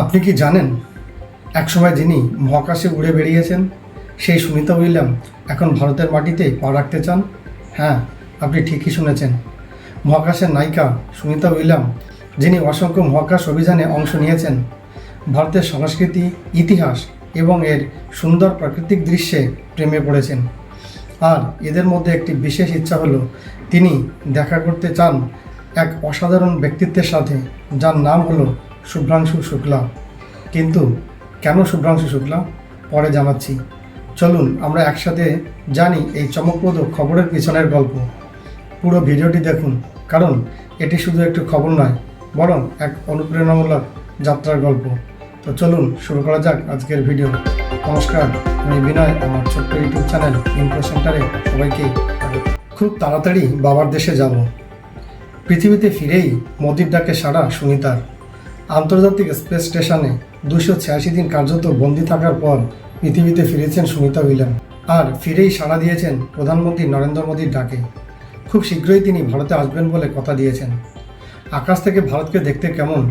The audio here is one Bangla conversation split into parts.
আপনি কি জানেন, একসময় যিনি মহাকাশে উড়ে বেরিয়েছেন সেই সুনিতা উইলিয়াম এখন ভারতের মাটিতে পা রাখতে চান? হ্যাঁ আপনি ঠিকই শুনেছেন। মহাকাশের নায়িকা সুনিতা উইলিয়াম, যিনি অসংখ্য মহাকাশ অভিযানে অংশ নিয়েছেন, ভারতের সংস্কৃতি, ইতিহাস এবং এর সুন্দর প্রাকৃতিক দৃশ্যে প্রেমে পড়েছেন। আর এদের মধ্যে একটি বিশেষ ইচ্ছা হলো, তিনি দেখা করতে চান এক অসাধারণ ব্যক্তিত্বের সাথে, যার নাম হলো শুভ্রাংশু শুক্লা। কিন্তু কেন শুভ্রাংশু শুক্লা? পরে জানাচ্ছি। চলুন, আমরা একসাথে জানি এই চমকপ্রদ খবরের পিছনের গল্প। পুরো ভিডিওটি দেখুন, কারণ এটি শুধু একটি খবর নয়, বরং এক অনুপ্রেরণামূলক যাত্রার গল্প। তো চলুন, শুরু করা যাক আজকের ভিডিও। নমস্কার, আমি বিনয়, আমার ছোট্ট ইউটিউব চ্যানেল ইনফো সেন্টারে সবাইকে খুব তাড়াতাড়ি বাবার দেশে যাব। পৃথিবীতে ফিরেই মোদির ডাকে সাড়া সুনিতার। আন্তর্জাতিক স্পেস স্টেশনে দুশো ছিয়াশি দিন কার্যত বন্দী থাকার পর পৃথিবীতে ফিরেছেন সুনিতা উইলিয়াম। আর ফিরেই সাড়া দিয়েছেন প্রধানমন্ত্রী নরেন্দ্র মোদীর ডাকে। খুব শীঘ্রই তিনি ভারতে আসবেন বলে কথা দিয়েছেন। আকাশ থেকে ভারতকে দেখতে কেমন?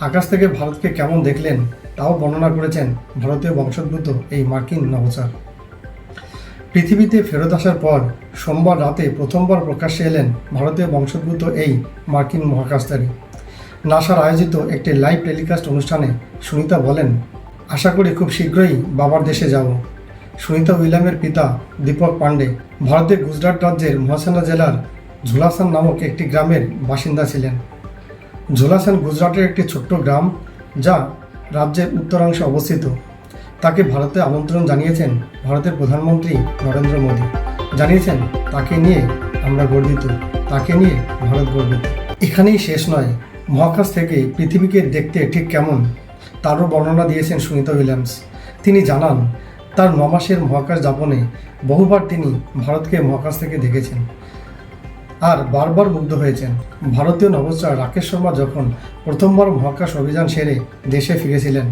আকাশ থেকে ভারতকে কেমন দেখলেন? তাও বর্ণনা করেছেন ভারতীয় বংশোদ্ভূত এই মার্কিন নভোচার। পৃথিবীতে ফেরত আসার পর সোমবার রাতে প্রথমবার প্রকাশ্যে এলেন ভারতীয় বংশোদ্ভূত এই মার্কিন মহাকাশচারী নাসার আয়োজিত একটি লাইভ টেলিকাস্ট অনুষ্ঠানে সুনিতা বলেন, আশা করি খুব শীঘ্রই বাবার দেশে যাব। সুনিতা উইলিয়ামের পিতা দীপক পান্ডে ভারতের গুজরাট রাজ্যের মহাসানা জেলার ঝুলাসান নামক একটি গ্রামের বাসিন্দা ছিলেন। ঝোলাসান গুজরাটের একটি ছোট্ট গ্রাম যা রাজ্যের উত্তরাংশে অবস্থিত। তাকে ভারতে আমন্ত্রণ জানিয়েছেন ভারতের প্রধানমন্ত্রী নরেন্দ্র মোদী। জানিয়েছেন, তাকে নিয়ে আমরা গর্বিত, তাকে নিয়ে ভারত গর্বিত। এখানেই শেষ নয়। মহাকাশ থেকে পৃথিবীকে দেখতে ঠিক কেমন, তারও বর্ণনা দিয়েছেন সুনিতা উইলিয়ামস। তিনি জানান, তার মাসের মহাকাশ যাপনে বহুবার তিনি ভারতকে মহাকাশ থেকে দেখেছেন আর বারবার মুগ্ধ হয়েছেন। ভারতীয় নভোচার রাকেশ শর্মা যখন প্রথমবার মহাকাশ অভিযান সেরে দেশে ফিরেছিলেন,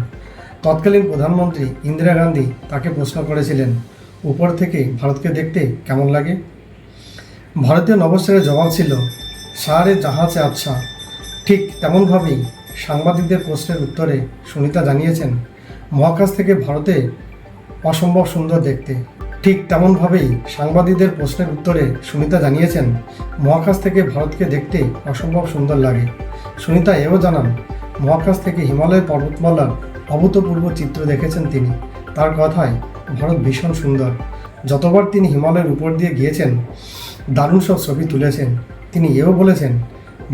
তৎকালীন প্রধানমন্ত্রী ইন্দিরা গান্ধী তাকে প্রশ্ন করেছিলেন, উপর থেকে ভারতকে দেখতে কেমন লাগে? ভারতীয় নভোচারের জবাব ছিল, সারে জাহাজে আচ্ছা ঠিক তেমনভাবেই সাংবাদিকদের প্রশ্নের উত্তরে সুনিতা জানিয়েছেন, মহাকাশ থেকে ভারতে অসম্ভব সুন্দর দেখতে। ঠিক তেমনভাবেই সাংবাদিকদের প্রশ্নের উত্তরে সুনিতা জানিয়েছেন, মহাকাশ থেকে ভারতকে দেখতে অসম্ভব সুন্দর লাগে। সুনিতা এও জানান, মহাকাশ থেকে হিমালয় পর্বতমালার অভূতপূর্ব চিত্র দেখেছেন তিনি। তার কথায়, ভারত ভীষণ সুন্দর। যতবার তিনি হিমালয়ের উপর দিয়ে গিয়েছেন, দারুণ সব ছবি তুলেছেন। তিনি এও বলেছেন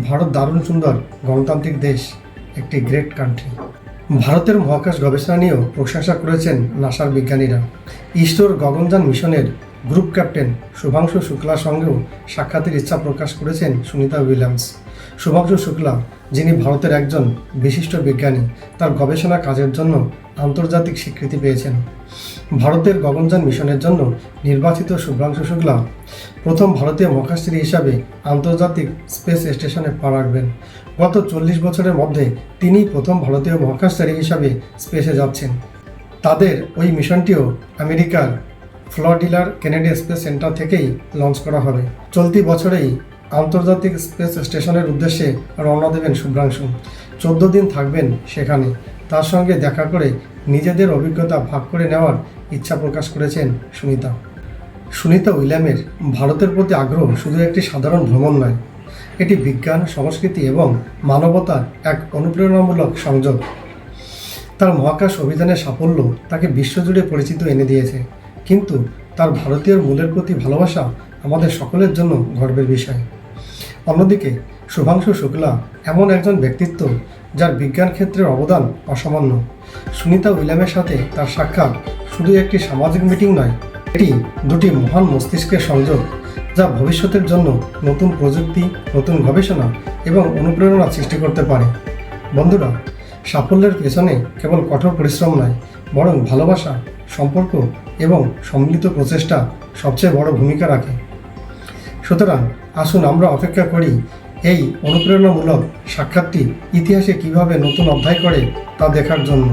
ভারত দারুণ সুন্দর গণতান্ত্রিক দেশ, একটি গ্রেট কান্ট্রি ভারতের মহাকাশ গবেষণা নিয়েও প্রশংসা করেছেন নাসার বিজ্ঞানীরা। ইসরোর গগনযান মিশনের গ্রুপ ক্যাপ্টেন শুভাংশু শুক্লার সঙ্গেও সাক্ষাতের ইচ্ছা প্রকাশ করেছেন সুনিতা উইলিয়ামস। শুভাংশু শুক্লা, যিনি ভারতের একজন বিশিষ্ট বিজ্ঞানী, তার গবেষণা কাজের জন্য আন্তর্জাতিক স্বীকৃতি পেয়েছেন। ভারতের গগনযান মিশনের জন্য নির্বাচিত শুভ্রাংশু শুক্লা প্রথম ভারতীয় মহাকাশচারী হিসাবে আন্তর্জাতিক স্পেস স্টেশনে পা রাখবেন। গত চল্লিশ বছরের মধ্যে তিনি প্রথম ভারতীয় মহাকাশচারী হিসাবে স্পেসে যাচ্ছেন। তাদের ওই মিশনটিও আমেরিকার ফ্লরিডার কেনেডি স্পেস সেন্টার থেকেই লঞ্চ করা হবে। চলতি বছরেই আন্তর্জাতিক স্পেস স্টেশনের উদ্দেশ্যে রওনা দেবেন শুভ্রাংশু। চোদ্দ দিন থাকবেন সেখানে। তার সঙ্গে দেখা করে নিজেদের অভিজ্ঞতা ভাগ করে নেওয়ার ইচ্ছা প্রকাশ করেছেন সুনিতা। সুনিতা উইলিয়ামের ভারতের প্রতি আগ্রহ শুধু একটি সাধারণ ভ্রমণ নয়, এটি বিজ্ঞান, সংস্কৃতি এবং মানবতার এক অনুপ্রেরণামূলক সংযোগ। তার মহাকাশ অভিযানের সাফল্য তাকে বিশ্বজুড়ে পরিচিত এনে দিয়েছে। কিন্তু তার ভারতীয় মূলের প্রতি ভালোবাসা আমাদের সকলের জন্য গর্বের বিষয়। অন্যদিকে, শুভাংশু শুক্লা এমন একজন ব্যক্তিত্ব যার বিজ্ঞান ক্ষেত্রের অবদান অসামান্য। সুনিতা উইলিয়ামের সাথে তার সাক্ষাৎ শুধু একটি সামাজিক মিটিং নয়, এটি দুটি মহান মস্তিষ্কের সংযোগ যা ভবিষ্যতের জন্য নতুন প্রযুক্তি, নতুন গবেষণা এবং অনুপ্রেরণা সৃষ্টি করতে পারে। বন্ধুরা, সাফল্যের পেছনে কেবল কঠোর পরিশ্রম নয়, বরং ভালোবাসা সম্পর্ক এবং সম্মিলিত প্রচেষ্টা সবচেয়ে বড় ভূমিকা রাখে। সুতরাং আসুন আমরা অপেক্ষা করি এই অনুপ্রেরণামূলক সাক্ষাৎটি ইতিহাসে কীভাবে নতুন অধ্যায় করে তা দেখার জন্য।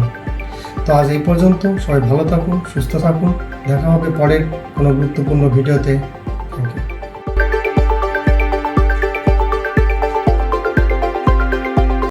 তো আজ এই পর্যন্ত সবাই ভালো থাকুন, সুস্থ থাকুন। দেখা হবে পরের কোনো গুরুত্বপূর্ণ ভিডিওতে।